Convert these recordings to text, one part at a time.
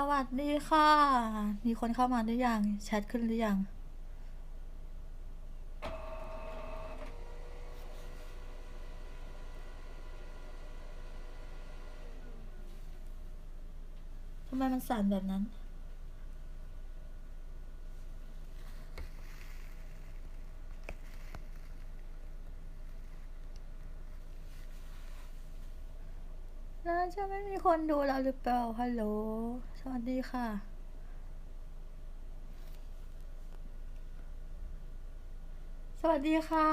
สวัสดีค่ะ มีคนเข้ามาหรือยัง แชทขึ้นหรือยัง ทำไมมันสั่นแบบนั้น จะไม่มีคนดูเราหรือเปล่า ฮัลโหล สวัสดีค่ะ สวัสดีค่ะ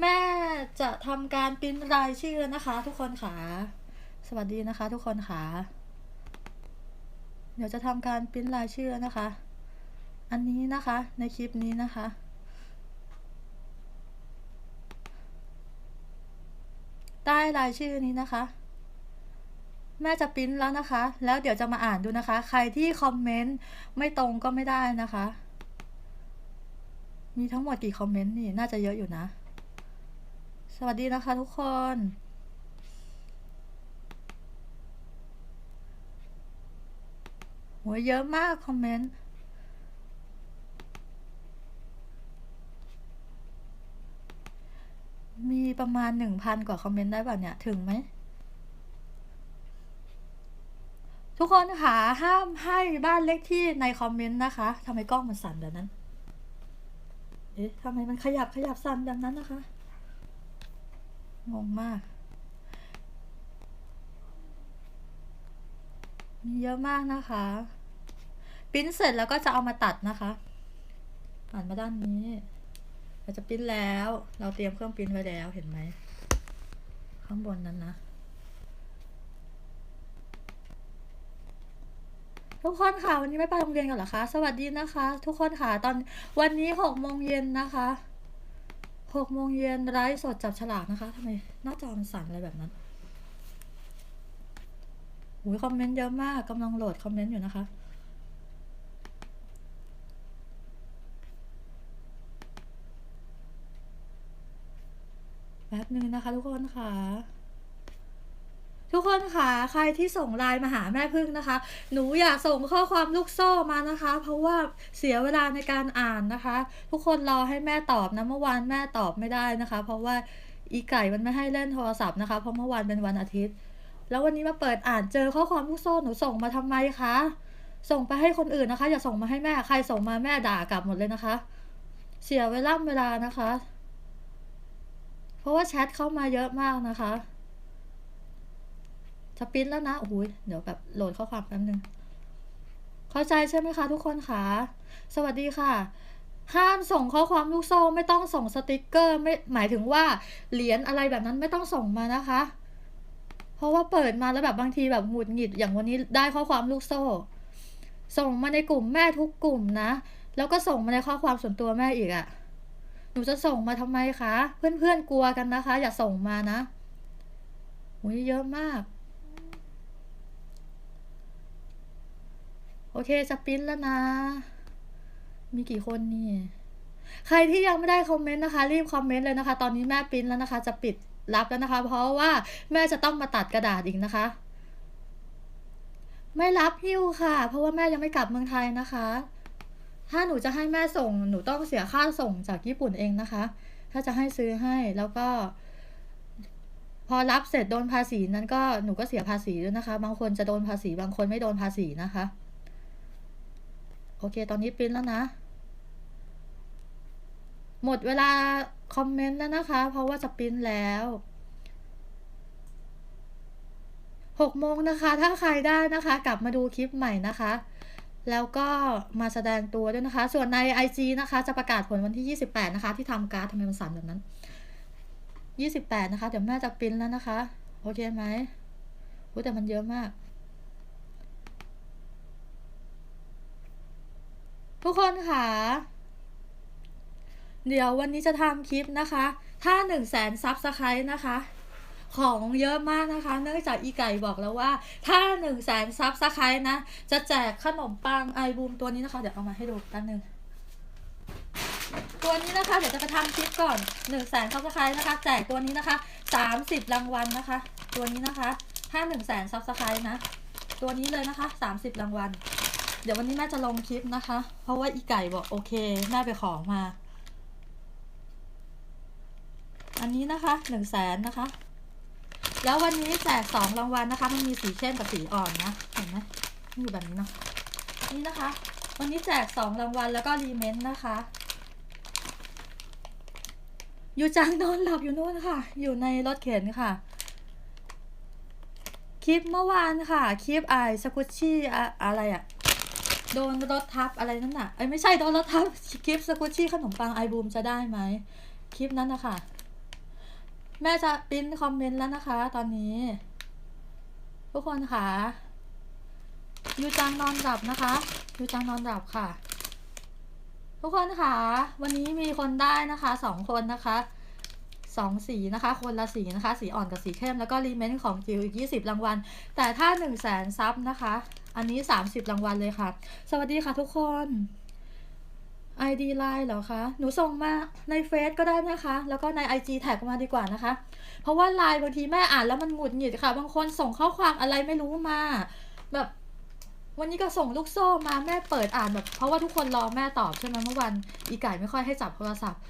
แม่จะทำการปริ้นรายชื่อนะคะ ทุกคนค่ะ สวัสดีนะคะ ทุกคนค่ะ เดี๋ยวจะทำการปริ้นรายชื่อนะคะ อันนี้นะคะ ในคลิปนี้นะคะได้รายชื่อนี้นะคะ แม่จะปริ้นแล้วนะคะ แล้วเดี๋ยวจะมาอ่านดูนะคะ ใครที่คอมเมนต์ไม่ตรงก็ไม่ได้นะคะ มีทั้งหมดกี่คอมเมนต์นี่น่าจะเยอะอยู่นะ สวัสดีนะคะทุกคนโหเยอะมากคอมเมนต์มีประมาณหนึ่งพันกว่าคอมเมนต์ได้ป่ะเนี่ย ถึงไหม ทุกคนค่ะห้ามให้บ้านเลขที่ในคอมเมนต์นะคะทำไมกล้องมันสั่นแบบนั้น เอ๊ะทำไมมันขยับขยับสั่นแบบนั้นนะคะ งงมาก มีเยอะมากนะคะปิ้นเสร็จแล้วก็จะเอามาตัดนะคะหันมาด้านนี้เราจะปิ้นแล้ว เราเตรียมเครื่องปิ้นไว้แล้วเห็นไหมข้างบนนั้นนะ ทุกคนค่ะวันนี้ไม่ไปโรงเรียนกันหรอคะ สวัสดีนะคะ ทุกคนค่ะตอนวันนี้หกโมงเย็นนะคะหกโมงเย็นไลฟ์สดจับฉลากนะคะทำไมหน้าจอมันสั่นอะไรแบบนั้นโอ้ยคอมเมนต์เยอะมากกำลังโหลดคอมเมนต์อยู่นะคะแป๊บนึงนะคะทุกคนค่ะ ทุกคนค่ะใครที่ส่งไลน์มาหาแม่พึ่งนะคะ หนูอยากส่งข้อความลูกโซ่มานะคะ เพราะว่าเสียเวลาในการอ่านนะคะ ทุกคนรอให้แม่ตอบนะเมื่อวานแม่ตอบไม่ได้นะคะ เพราะว่าอีไก่มันไม่ให้เล่นโทรศัพท์นะคะ เพราะเมื่อวานเป็นวันอาทิตย์ แล้ววันนี้มาเปิดอ่านเจอข้อความลูกโซ่หนูส่งมาทำไมคะส่งไปให้คนอื่นนะคะ อย่าส่งมาให้แม่ใครส่งมาแม่ด่ากลับหมดเลยนะคะ เสียเวลาเวลานะคะ เพราะว่าแชทเข้ามาเยอะมากนะคะ จะปิ้นแล้วนะ โอ้โหเดี๋ยวแบบโหลดข้อความแป๊บนึง เข้าใจใช่ไหมคะทุกคนคะ สวัสดีค่ะ ห้ามส่งข้อความลูกโซ่ไม่ต้องส่งสติกเกอร์ไม่หมายถึงว่าเหรียญอะไรแบบนั้นไม่ต้องส่งมานะคะ เพราะว่าเปิดมาแล้วแบบบางทีแบบหงุดหงิดอย่างวันนี้ได้ข้อความลูกโซ่ ส่งมาในกลุ่มแม่ทุกกลุ่มนะ แล้วก็ส่งมาในข้อความส่วนตัวแม่อีกอะ่ะหนูจะส่งมาทำไมคะ เพื่อนๆกลัวกันนะคะ อย่าส่งมานะอุ้ยเยอะมาก โอเคจะปิ้นแล้วนะ มีกี่คนนี่ ใครที่ยังไม่ได้คอมเมนต์นะคะ รีบคอมเมนต์เลยนะคะ ตอนนี้แม่ปิ้นแล้วนะคะ จะปิดรับแล้วนะคะ เพราะว่าแม่จะต้องมาตัดกระดาษอีกนะคะ ไม่รับฮิ้วค่ะ เพราะว่าแม่ยังไม่กลับเมืองไทยนะคะ ถ้าหนูจะให้แม่ส่ง หนูต้องเสียค่าส่งจากญี่ปุ่นเองนะคะ ถ้าจะให้ซื้อให้แล้วก็ พอรับเสร็จโดนภาษีนั้นก็หนูก็เสียภาษีด้วยนะคะ บางคนจะโดนภาษี บางคนไม่โดนภาษีนะคะ โอเค ตอนนี้ปริ้นแล้วนะ หมดเวลาคอมเมนต์แล้วนะคะ เพราะว่าจะปริ้นแล้วหกโมงนะคะ ถ้าใครได้นะคะ กลับมาดูคลิปใหม่นะคะ แล้วก็มาแสดงตัวด้วยนะคะ ส่วนใน IG นะคะ จะประกาศผลวันที่ 28 นะคะ ที่ทำการ์ดทำไมมันสั่นแบบนั้น 28 นะคะ เดี๋ยวแม่จะปริ้นแล้วนะคะ โอเคไหมแต่มันเยอะมาก ทุกคนค่ะเดี๋ยววันนี้จะทำคลิปนะคะ ถ้า1 0 0 0 0แสนซับสไครต์นะคะ ของเยอะมากนะคะ เนื่องจากอีไก่บอกแล้วว่า ถ้า1 0 0 0 0แสนซับสไครต์นะ จะแจกขนมปังไอบูมตัวนี้นะคะ เดี๋ยวเอามาให้ดูแป๊บนึง ตัวนี้นะคะ เดี๋ยวจะไปทำคลิปก่อน1 0 0 0 0แสนซับสไครต์นะคะ แจกตัวนี้นะคะ30รางวัลนะคะ ตัวนี้นะคะ ถ้า1 0 0 0 0แสนซับสไครต์นะตตัวนี้เลยนะคะสามสิบรางวัล เดี๋ยววันนี้แม่จะลงคลิปนะคะ เพราะว่าอีไก่บอกโอเคแม่ไปขอมา อันนี้นะคะหนึ่งแสนนะคะ แล้ววันนี้แจกสองรางวัลนะคะ มันมีสีเข้มกับสีอ่อนนะ เห็นไหมมันอยู่แบบนี้เนาะ นี่นะคะ วันนี้แจกสองรางวัลแล้วก็รีเมนต์นะคะอยู่จังนอนหลับอยู่นู่นค่ะ อยู่ในรถเข็นค่ะ คลิปเมื่อวานค่ะ คลิปไอสกุชชี่อะอะไรอะ โดนรถทับอะไรนั่นน่ะไอยไม่ใช่โดนรถทับคลิปสกุชชี่ขนมปังไอบูมจะได้ไหมคลิปนั้นนะคะแม่จะปิ้นคอมเมนต์แล้วนะคะ ตอนนี้ ทุกคนค่ะยูจังนอนหลับนะคะยูจังนอนหลับค่ะ ทุกคนค่ะวันนี้มีคนได้นะคะสองคนนะคะสองสีนะคะ คนละสีนะคะ สีอ่อนกับสีเข้มแล้วก็รีเมนต์ของจิวอีก20รางวัลแต่ถ้า1 0 0 0 0แสนซับนะคะ อันนี้ 30 รางวัลเลยค่ะ สวัสดีค่ะทุกคน ID Line เหรอคะ หนูส่งมาในเฟซก็ได้นะคะ แล้วก็ใน IG แท็กมาดีกว่านะคะ เพราะว่าไลน์บางทีแม่อ่านแล้วมันหงุดหงิดค่ะ บางคนส่งข้อความอะไรไม่รู้มา แบบ วันนี้ก็ส่งลูกโซ่มาแม่เปิดอ่านแบบ เพราะว่าทุกคนรอแม่ตอบใช่ไหมเมื่อวัน อีไก่ไม่ค่อยให้จับโทรศัพท์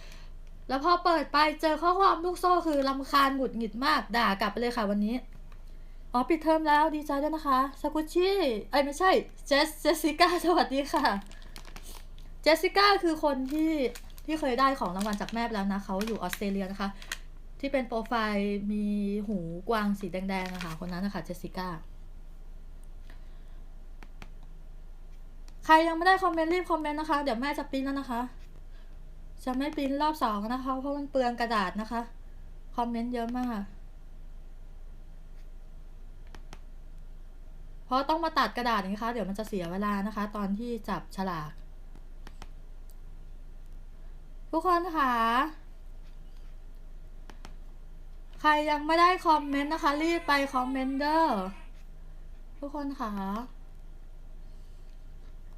แล้วพอเปิดไปเจอข้อความลูกโซ่คือลำคาญหงุดหงิดมากด่ากลับไปเลยค่ะวันนี้ อ๋อปิดเทอมแล้วดีใจด้วยนะคะสกุชชี่ไอ้ไม่ใช่เจสเจสสิก้าสวัสดีค่ะเจสสิก้าคือคนที่ที่เคยได้ของรางวัลจากแม่ไปแล้วนะเขาอยู่ออสเตรเลียนะคะ ที่เป็นโปรไฟล์มีหูกวางสีแดงๆนะคะคนนั้นนะคะเจสสิก้าใครยังไม่ได้คอมเมนต์รีบคอมเมนต์นะคะ เดี๋ยวแม่จะปริ้นแล้วนะคะ จะไม่ปริ้นรอบสองนะคะ เพราะมันเปลืองกระดาษนะคะ คอมเมนต์เยอะมาก เพราะต้องมาตัดกระดาษนะคะ เดี๋ยวมันจะเสียเวลานะคะ ตอนที่จับฉลาก ทุกคนค่ะใครยังไม่ได้คอมเมนต์นะคะ รีบไปคอมเมนต์เด้อทุกคนค่ะ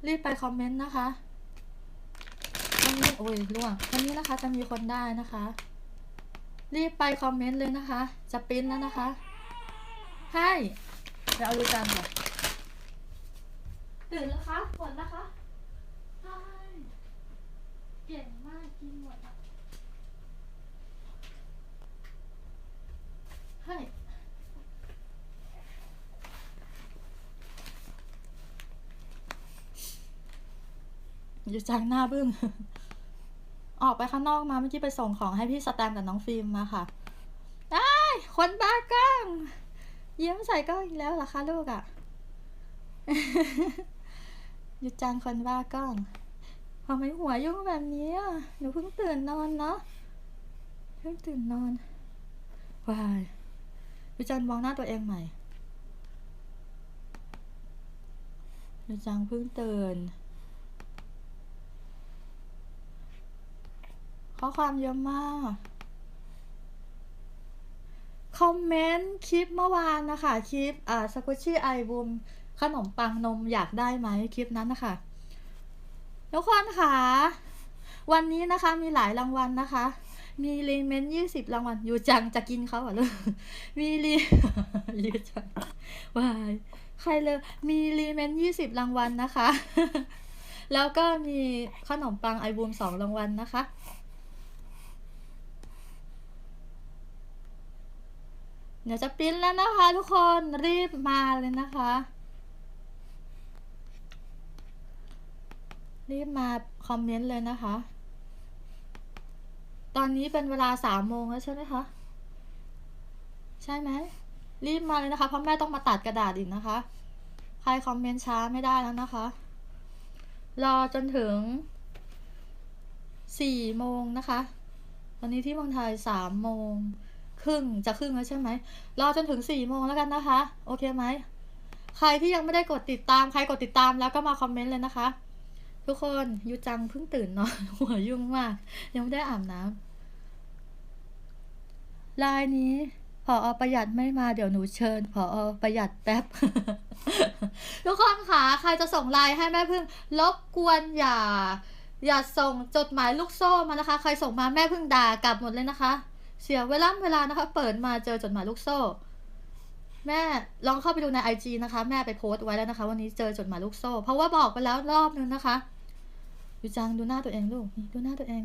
รีบไปคอมเมนต์นะคะวันนี้โอ้ยล่วงวันนี้นะคะจะมีคนได้นะคะ รีบไปคอมเมนต์เลยนะคะ จะปิ้นแล้วนะคะให้ เดี๋ยวเอาดูกันก่อนตื่นแล้วคะหมดแล้วคะใช่เก่งมากกินหมดอะให้อยู่จังหน้าบึ้ง ออกไปข้างนอกมาเมื่อกี้ไปส่งของให้พี่สแตมกับน้องฟิล์มมาค่ะ ได้ คนบ้ากล้องเยิ้มใส่กล้องอีกแล้วเหรอคะลูกอะ่ะหยุดจังคนบ้ากล้องทำไมหัวยุ่งแบบนี้อะหนูเพิ่งตื่นนอนเนาะเพิ่งตื่นนอนวายหยุดจังมองหน้าตัวเองใหม่หยุดจังเพิ่งตื่นข้อความเยอะมาก คอมเมนต์คลิปเมื่อวานนะคะคลิปอ่าสกุชชี่ไอบูมขนมปังนมอยากได้ไหมคลิปนั้นนะคะทุกคนค่ะ วันนี้นะคะมีหลายรางวัลนะคะ มีรีเมนยี่สิบรางวัลอยู่จังจะกินเขาเหรอมีรีอยู่จังวายใครเลยมีรีเมนยี่สิบรางวัลนะคะ แล้วก็มีขนมปังไอบูมสองรางวัลนะคะ เดี๋ยวจะปริ้นแล้วนะคะทุกคนรีบมาเลยนะคะ รีบมาคอมเมนต์เลยนะคะ ตอนนี้เป็นเวลาสามโมงแล้วใช่ไหมคะ ใช่ไหมรีบมาเลยนะคะเพราะแม่ต้องมาตัดกระดาษอีกนะคะ ใครคอมเมนต์ช้าไม่ได้แล้วนะคะ รอจนถึงสี่โมงนะคะ ตอนนี้ที่เมืองไทยสามโมง ครึ่งจะครึ่งแล้วใช่ไหมรอจนถึงสี่โมงแล้วกันนะคะ โอเคไหม ใครที่ยังไม่ได้กดติดตาม ใครกดติดตามแล้วก็มาคอมเมนต์เลยนะคะ ทุกคนยูจังเพิ่งตื่นนอนหัวยุ่งมาก ยังไม่ได้อาบน้ำลายนี้พออประหยัดไม่มาเดี๋ยวหนูเชิญพออประหยัดแป๊บ ทุกคนค่ะใครจะส่งไลน์ให้แม่พึ่งรบกวนอย่า อย่าส่งจดหมายลูกโซ่มานะคะ ใครส่งมาแม่พึ่งด่ากลับหมดเลยนะคะ เสียเวลาเวลานะคะ เปิดมาเจอจดหมายลูกโซ่ แม่ลองเข้าไปดูในไอจนะคะ แม่ไปโพสต์ไว้แล้วนะคะ วันนี้เจอจดหมายลูกโซ่ เพราะว่าบอกไปแล้วรอบนึงนะคะอยู่จังดูหน้าตัวเองลูกนี่ดูหน้าตัวเอง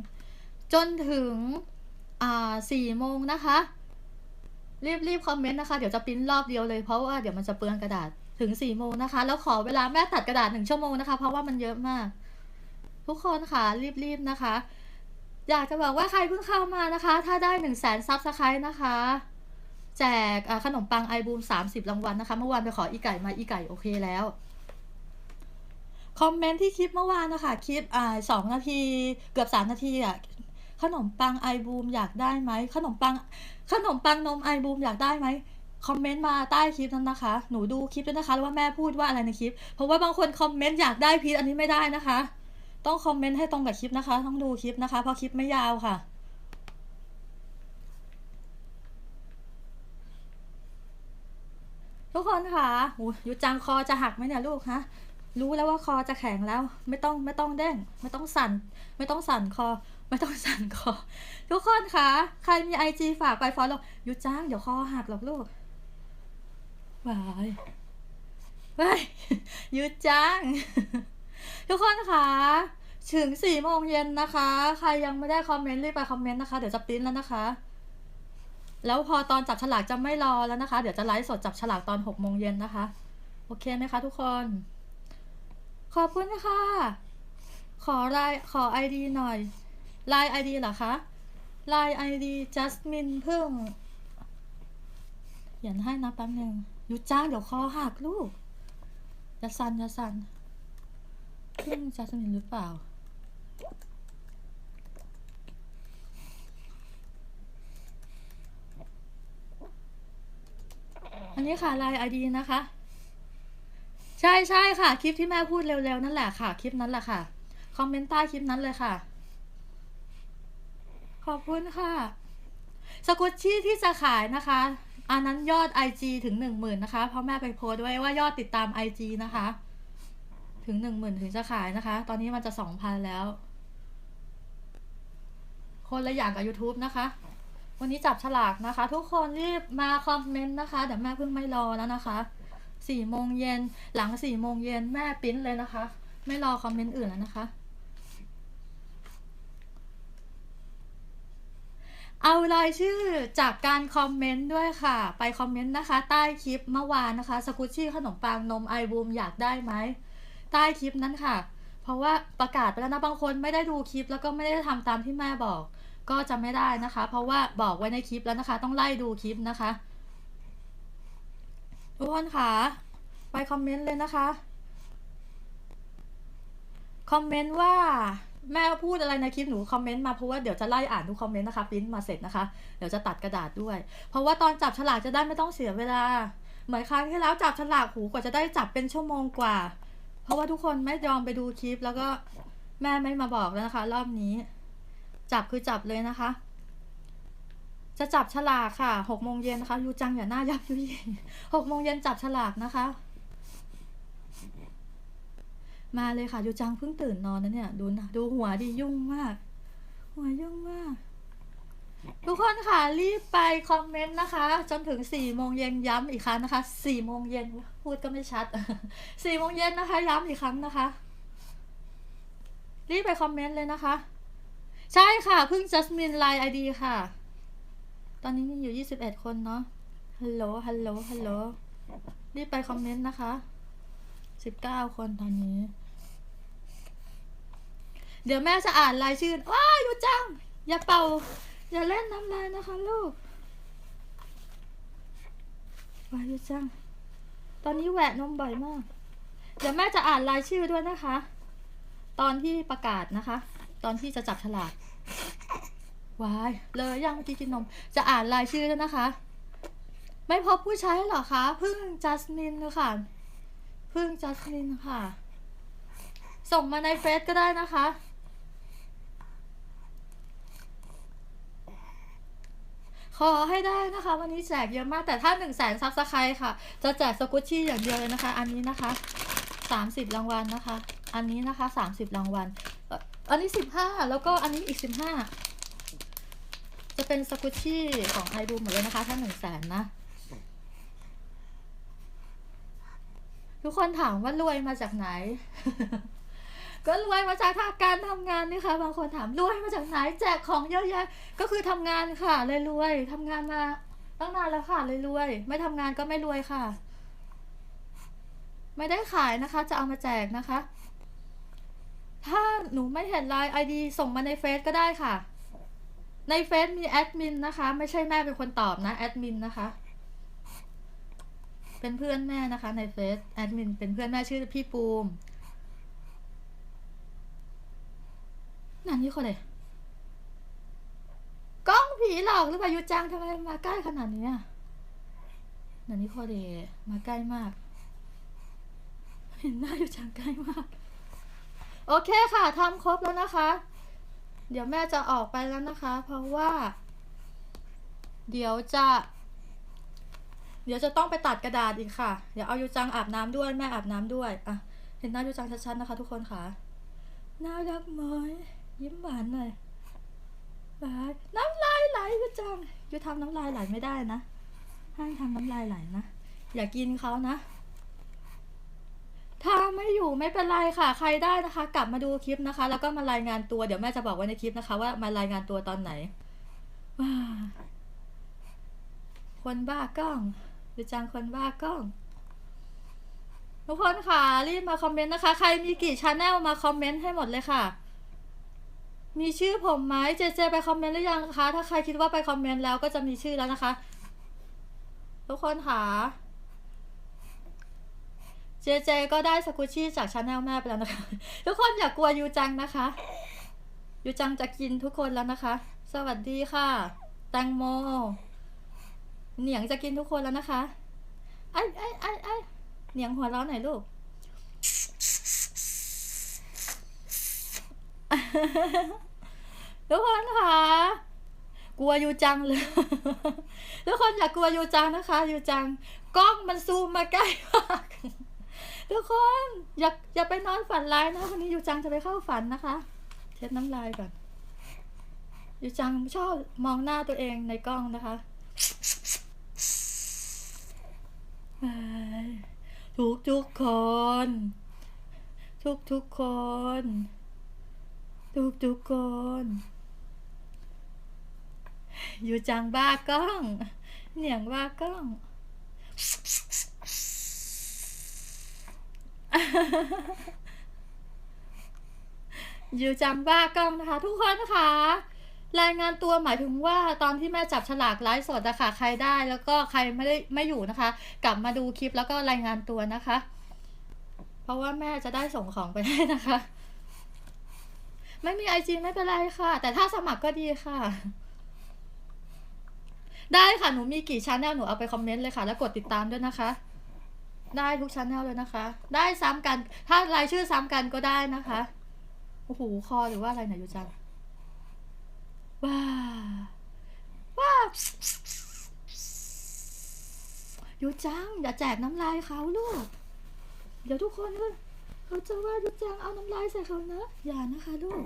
จนถึงอ่าสี่โมงนะคะรีบรีบคอมเมนต์นะคะ เดี๋ยวจะปิ้นรอบเดียวเลยเพราะว่าเดี๋ยวมันจะเปลืองกระดาษถึงสี่โมงนะคะ แล้วขอเวลาแม่ตัดกระดาษหนึ่งชั่วโมงนะคะ เพราะว่ามันเยอะมาก ทุกคนค่ะรีบๆนะคะ อยากจะบอกว่าใครเพิ่งเข้ามานะคะ ถ้าได้หนึ่งแสนซับสไครต์นะคะ แจกขนมปังไอบูมสามสิบรางวัลนะคะ เมื่อวานไปขออีไก่มาอีไก่โอเคแล้ว คอมเมนต์ที่คลิปเมื่อวานนะคะ คลิปอ่าสองนาทีเกือบสามนาทีอะขนมปังไอบูมอยากได้ไหมขนมปัง ขนมปังนมไอบูมอยากได้ไหมคอมเมนต์มาใต้คลิปนั้นนะคะ หนูดูคลิปด้วยนะคะว่าแม่พูดว่าอะไรในคลิป เพราะว่าบางคนคอมเมนต์อยากได้พีชอันนี้ไม่ได้นะคะ ต้องคอมเมนต์ให้ตรงกับคลิปนะคะ ต้องดูคลิปนะคะ เพราะคลิปไม่ยาวค่ะ ทุกคนค่ะหูยูจังคอจะหักไหมเนี่ยลูกฮะรู้แล้วว่าคอจะแข็งแล้ว ไม่ต้องไม่ต้องเด้งไม่ต้องสั่น ไม่ต้องสั่นคอ ไม่ต้องสั่นคอ ทุกคนค่ะใครมีไอจีฝากไปฟอลโล่ยูจังเดี๋ยวคอหักหรอกลูกวายว้ายยูจัง ทุกคนคะถึงสี่โมงเย็นนะคะ ใครยังไม่ได้คอมเมนต์รีบไปคอมเมนต์นะคะ เดี๋ยวจะปริ้นแล้วนะคะ แล้วพอตอนจับฉลากจะไม่รอแล้วนะคะ เดี๋ยวจะไลฟ์สดจับฉลากตอนหกโมงเย็นนะคะ โอเคไหมคะทุกคน ขอบคุณค่ะ ขอไลน์ขอไอดีหน่อยไลน์ไอดีเหรอคะไลน์ไอดี Jasmine เพิ่งเขียนให้นะแป๊บนึงยูจ้างเดี๋ยวคอหักลูกจะสันจะสัน เพิ่ง Jasmine หรือเปล่า อันนี้ค่ะไลน์ไอดีนะคะ ใช่ใช่ค่ะ คลิปที่แม่พูดเร็วๆ นั่นแหละค่ะ คลิปนั้นแหละค่ะ คอมเมนต์ใต้คลิปนั้นเลยค่ะ ขอบคุณค่ะ สกุชชี่ที่จะขายนะคะอันนั้นยอด IG ถึงหนึ่งหมื่นนะคะ เพราะแม่ไปโพสต์ไว้ว่ายอดติดตาม IG นะคะ ถึงหนึ่งหมื่นถึงจะขายนะคะ ตอนนี้มันจะสองพันแล้ว คนละอย่างกับ YouTube นะคะ วันนี้จับฉลากนะคะ ทุกคนรีบมาคอมเมนต์นะคะ เดี๋ยวแม่เพิ่งไม่รอแล้วนะคะสี่โมงเย็นหลังสี่โมงเย็นแม่ปิ้นเลยนะคะ ไม่รอคอมเมนต์อื่นแล้วนะคะ เอารายชื่อจากการคอมเมนต์ด้วยค่ะ ไปคอมเมนต์นะคะ ใต้คลิปเมื่อวานนะคะ สกุชชี่ขนมปังนมไอบูมอยากได้ไหม ใต้คลิปนั้นค่ะ เพราะว่าประกาศไปแล้วนะบางคนไม่ได้ดูคลิป แล้วก็ไม่ได้ทำตามที่แม่บอก ก็จะไม่ได้นะคะ เพราะว่าบอกไว้ในคลิปแล้วนะคะ ต้องไล่ดูคลิปนะคะทุกคนค่ะ ไปคอมเมนต์เลยนะคะ คอมเมนต์ว่าแม่พูดอะไรในคลิปหนูคอมเมนต์มาเพราะว่าเดี๋ยวจะไล่อ่านทุกคอมเมนต์นะคะปริ้นมาเสร็จนะคะ เดี๋ยวจะตัดกระดาษด้วย เพราะว่าตอนจับฉลากจะได้ไม่ต้องเสียเวลา เหมือนครั้งที่แล้วจับฉลากหูกว่าจะได้จับเป็นชั่วโมงกว่า เพราะว่าทุกคนไม่ยอมไปดูคลิป แล้วก็แม่ไม่มาบอกแล้วนะคะ รอบนี้ จับคือจับเลยนะคะ จะจับฉลากค่ะหกโมงเย็นนะคะยูจังอย่าหน้ายับยุยหกโมงเย็นจับฉลากนะคะ มาเลยค่ะยูจังเพิ่งตื่นนอนนะเนี่ย ดูนะดูหัวดียุ่งมาก หัวยุ่งมาก ทุกคนค่ะรีบไปคอมเมนต์นะคะ จนถึงสี่โมงเย็นย้ำอีกครั้งนะคะสี่โมงเย็นพูดก็ไม่ชัดสี่โมงเย็นนะคะ ย้ำอีกครั้งนะคะ รีบไปคอมเมนต์เลยนะคะ ใช่ค่ะเพิ่งจัสมินไลน์ไอดีค่ะ ตอนนี้มีอยู่ยี่สิบเอ็ดคนเนาะฮัลโหลฮัลโหลฮัลโหลรีบไปคอมเมนต์นะคะสิบเก้าคนตอนนี้ เดี๋ยวแม่จะอ่านรายชื่อว้ายยูจัง อย่าเป่า อย่าเล่นน้ำลายนะคะลูกวายยูจัง ตอนนี้แหวะนมบ่อยมาก เดี๋ยวแม่จะอ่านรายชื่อด้วยนะคะ ตอนที่ประกาศนะคะ ตอนที่จะจับฉลากวาย เลยยังเมื่อกี้กินนม จะอ่านรายชื่อแล้วยนะคะ ไม่พบผู้ใช้หรอคะพึ่งจัสมินค่ะพึ่งจัสมินค่ะ ส่งมาในเฟซก็ได้นะคะ อให้ได้นะคะ วันนี้แจกเยอะมากแต่ถ้าหนึ่งแสนซับสไครต์ค่ะ จะแจกสกุชชี่อย่างเดียวเลยนะคะ อันนี้นะคะสามสิบรางวัลนะคะ อันนี้นะคะสามสิบรางวัล อันนี้สิบห้าแล้วก็อันนี้อีกสิบห้าจะเป็นสกุชชี่ของไอดูหมดเลยนะคะ ถ้าหนึ่งแสนนะทุกคนถามว่ารวยมาจากไหน ก็รวยมาจากทางการทำงานนี่ค่ะ บางคนถามรวยมาจากไหนแจกของเยอะแยะ ก็คือทำงานค่ะเลยรวยทำงานมาตั้งนานแล้วค่ะเลยรวย ไม่ทำงานก็ไม่รวยค่ะ ไม่ได้ขายนะคะ จะเอามาแจกนะคะ ถ้าหนูไม่เห็นไลน์ไอดีส่งมาในเฟซก็ได้ค่ะ ในเฟซมีแอดมินนะคะ ไม่ใช่แม่เป็นคนตอบนะแอดมินนะคะเป็นเพื่อนแม่นะคะในเฟซแอดมินเป็นเพื่อนแม่ชื่อพี่ปูม นั่นนี่คนเลยกล้องผีหลอกหรือเปล่ายูจังทำไมมาใกล้ขนาดนี้นั่นนี่คนเลยมาใกล้มาก เห็นหน้ายูจังใกล้มาก โอเคค่ะทำครบแล้วนะคะ เดี๋ยวแม่จะออกไปแล้วนะคะ เพราะว่า เดี๋ยวจะ เดี๋ยวจะต้องไปตัดกระดาษอีกค่ะ เดี๋ยวเอายูจังอาบน้ำด้วยแม่อาบน้ำด้วยอะเห็นหน้ายูจังชัดๆนะคะ ทุกคนค่ะน่ารักไหม ยิ้มหวานหน่อยบายน้ำลายไหลยูจังยูทำน้ำลายไหลไม่ได้นะ ห้ามทำน้ำลายไหลนะ อย่ากินเขานะ ถ้าไม่อยู่ไม่เป็นไรค่ะ ใครได้นะคะ กลับมาดูคลิปนะคะ แล้วก็มารายงานตัว เดี๋ยวแม่จะบอกไว้ในคลิปนะคะ ว่ามารายงานตัวตอนไหนว้าคนบ้ากล้องดูจังคนบ้ากล้องทุกคนค่ะรีบมาคอมเมนต์นะคะ ใครมีกี่ชาแนลมาคอมเมนต์ให้หมดเลยค่ะ มีชื่อผมไหมเจเจไปคอมเมนต์หรือยังคะ ถ้าใครคิดว่าไปคอมเมนต์แล้วก็จะมีชื่อแล้วนะคะ ทุกคนค่ะเจเจก็ได้สกุชชี่จากชาแนลแม่ไปแล้วนะคะ ทุกคนอย่ากลัวยูจังนะคะยูจังจะกินทุกคนแล้วนะคะ สวัสดีค่ะ แตงโม เหนียงจะกินทุกคนแล้วนะคะไอ้ไอ้ไอ้ไอ้เหนียงหัวเราะหน่อยลูก ทุกคนค่ะกลัวยูจังเลย ทุกคนอย่ากลัวยูจังนะคะยูจังกล้องมันซูมมาใกล้มากทุกคนอย่าอย่าไปนอนฝันร้ายนะวันนี้ยูจังจะไปเข้าฝันนะคะ เช็ดน้ำลายก่อนยูจังชอบมองหน้าตัวเองในกล้องนะคะทุกทุกคน ทุกทุกคน ทุกทุกๆคน อยู่จังบ้ากล้อง เหนียงบ้ากล้อง อยู่จังบ้ากล้องนะคะ ทุกคนนะคะรายงานตัวหมายถึงว่าตอนที่แม่จับฉลากไลฟ์สดอะคะใครได้แล้วก็ใครไม่ได้ไม่อยู่นะคะ กลับมาดูคลิปแล้วก็รายงานตัวนะคะ เพราะว่าแม่จะได้ส่งของไปให้นะคะ ไม่มีไอจีไม่เป็นไรค่ะ แต่ถ้าสมัครก็ดีค่ะ ได้ค่ะ หนูมีกี่ชาแนลหนูเอาไปคอมเมนต์เลยค่ะ แล้วกดติดตามด้วยนะคะ ได้ทุกชาแนลเลยนะคะ ได้ซ้ำกัน ถ้ารายชื่อซ้ำกันก็ได้นะคะโอ้โหคอหรือว่าอะไรเนี่ยยูจังว้าวว้ายูจังอย่าแจกน้ำลายเขาลูก เดี๋ยวทุกคนก็ เขาจะว่ายูจังเอาน้ำลายใส่เขานะ อย่านะคะลูก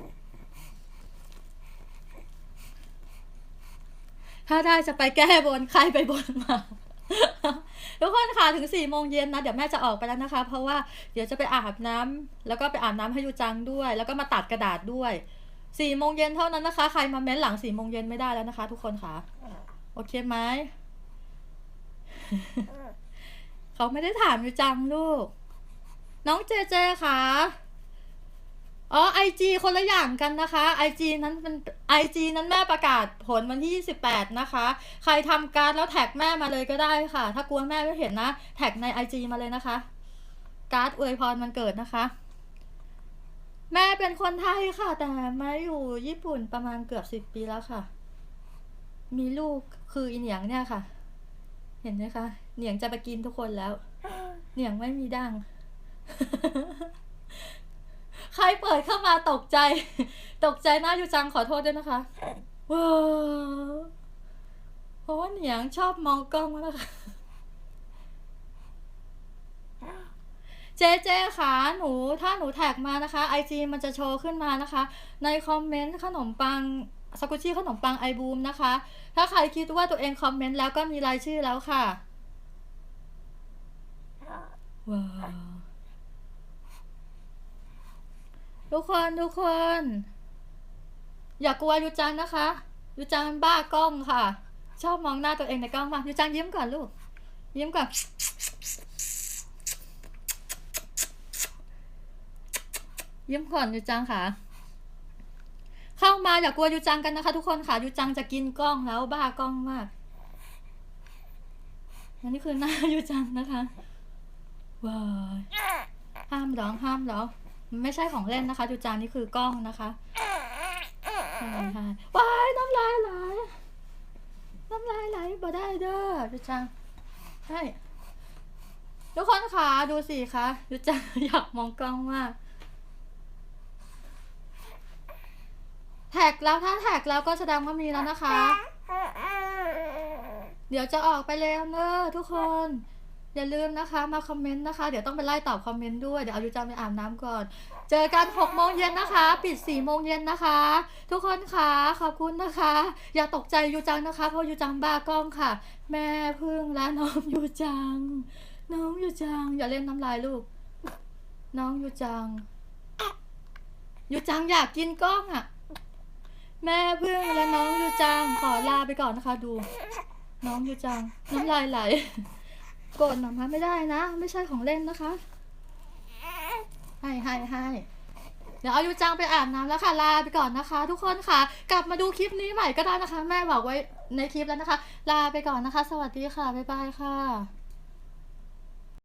ถ้าได้จะไปแก้บนใครไปบนมา ทุกคนค่ะถึงสี่โมงเย็นนะ เดี๋ยวแม่จะออกไปแล้วนะคะ เพราะว่าเดี๋ยวจะไปอาบน้ำแล้วก็ไปอาบน้ำให้ยูจังด้วย แล้วก็มาตัดกระดาษด้วยสี่โมงเย็นเท่านั้นนะคะ ใครมาเม้นหลังสี่โมงเย็นไม่ได้แล้วนะคะ ทุกคนค่ะ โอเคไหม เขาไม่ได้ถามยูจังลูก น้องเจเจค่ะอ๋อไอจีคนละอย่างกันนะคะไอจีนั้นเป็นไอจีนั้นแม่ประกาศผลวันที่ 28 นะคะ ใครทำการดแล้วแท็กแม่มาเลยก็ได้ค่ะ ถ้ากลัวแม่ไม่เห็นนะ แท็กในไอจีมาเลยนะคะ การ์ดอวยพรมันเกิดนะคะ แม่เป็นคนไทยค่ะ แต่มาอยู่ญี่ปุ่นประมาณเกือบสิบปีแล้วค่ะ มีลูกคืออีเหนียงเนี่ยค่ะ เห็นไหมคะเหนียงจะไปกินทุกคนแล้ว เหนียงไม่มีดัง ใครเปิดเข้ามาตกใจ ตกใจหน้าอยู่จังขอโทษด้วยนะคะว้าวเพราะว่าเหนียงชอบมองกล้องมากนะคะเจเจค่ะหนูถ้าหนูแท็กมานะคะไอจีมันจะโชว์ขึ้นมานะคะ ในคอมเมนต์ขนมปังสกุชี่ขนมปังไอบูมนะคะ ถ้าใครคิดว่าตัวเองคอมเมนต์แล้วก็มีรายชื่อแล้วค่ะว้าว ทุกคนทุกคน อย่ากลัวยูจังนะคะยูจังมันบ้ากล้องค่ะ ชอบมองหน้าตัวเองในกล้องมากยูจังยิ้มก่อนลูก ยิ้มก่อนยิ้มก่อนยูจังค่ะ เข้ามาอย่ากลัวยูจังกันนะคะ ทุกคนค่ะยูจังจะกินกล้องแล้วบ้ากล้องมากอันนี้คือหน้ายูจังนะคะว้าห้ามร้องห้ามร้อง ไม่ใช่ของเล่นนะคะยูจังนี่คือกล้องนะคะใช่ใช่ว้ายน้ำลายไหลน้ำลายไหลบ่ได้เด้อยูจังใช่ทุกคนค่ะดูสิคะยูจังอยากมองกล้องมากแท็กแล้วถ้าแท็กแล้วก็แสดงว่ามีแล้วนะคะ เดี๋ยวจะออกไปแล้วเนอะทุกคน อย่าลืมนะคะ มาคอมเมนต์นะคะ เดี๋ยวต้องไปไล่ตอบคอมเมนต์ด้วย เดี๋ยวเอายูจังไปอาบน้ำก่อน เจอกัน6โมงเย็นนะคะ ปิด4โมงเย็นนะคะ ทุกคนค่ะขอบคุณนะคะ อย่าตกใจยูจังนะคะ เพราะยูจังบ้ากล้องค่ะ แม่พึ่งและน้องยูจัง น้องยูจัง อย่าเล่นน้ำลายลูก น้องยูจังยูจังอยากกินกล้องอะ แม่พึ่งและน้องยูจังขอลาไปก่อนนะคะ ดู น้องยูจังน้ำลายไหล กรธหน่อมาไม่ได้นะ ไม่ใช่ของเล่นนะคะให้ให้ให้เดี๋ยวอายุจังไปอาบน้ำแล้วค่ะลาไปก่อนนะคะ ทุกคนค่ะ กลับมาดูคลิปนี้ใหม่ก็ได้นะคะ แม่บอกไว้ในคลิปแล้วนะคะ ลาไปก่อนนะคะ สวัสดีค่ะบ๊ายบายค่ะ